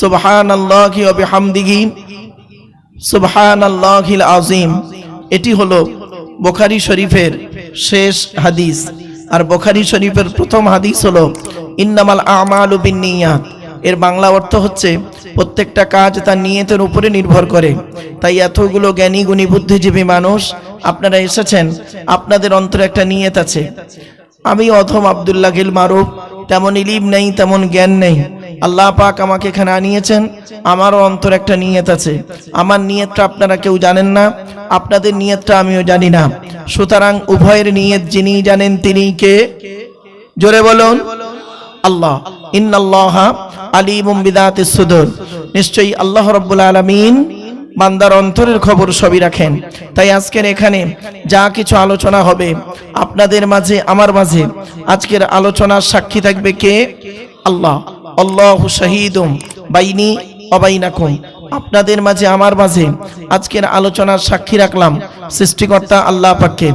সুবহান আল্লাহি সুবহান আল্লাহিল আজিম এটি হলো বুখারী শরীফের শেষ হাদিস। আর বুখারী শরীফের প্রথম হাদিস হলো, ইন্নামাল আমালু বিন্নিয়াত। এর বাংলা অর্থ হচ্ছে, প্রত্যেকটা কাজ তার নিয়তের উপরে নির্ভর করে। তাই এতগুলো জ্ঞানী গুণী বুদ্ধিজীবী মানুষ, আপনারা এসেছেন, আপনাদের অন্তরে একটা নিয়ত আছে। আমি অথম আবদুল্লাহ গিল মারুফ, তেমন ইলিম নেই, তেমন জ্ঞান নেই। আল্লাহ পাক আমাকে এখানে আনিয়েছেন। আমারও অন্তর একটা নিয়ত আছে। আমার নিয়তটা আপনারা কেউ জানেন না, আপনাদের নিয়তটা আমিও জানি না। সুতরাং উভয়ের নিয়ত যিনি জানেন তিনি কে? জোরে বলুন। আল্লাহ। ইন্নাল্লাহ আলিমুম বিদাতিস সুদুর। নিশ্চয়ই আল্লাহ রাব্বুল আলামিন বান্দার অন্তরের খবর সবই রাখেন। তাই আজকের এখানে যা কিছু আলোচনা হবে, আপনাদের মাঝে, আমার মাঝে, আজকের আলোচনার সাক্ষী থাকবে কে? আল্লাহ। আল্লাহু শাহীদুম বাইনি অবাইনাকুম আপনাদের মাঝে, আমার মাঝে আজকের আলোচনার সাক্ষী রাখলাম সৃষ্টিকর্তা আল্লাহ পাককে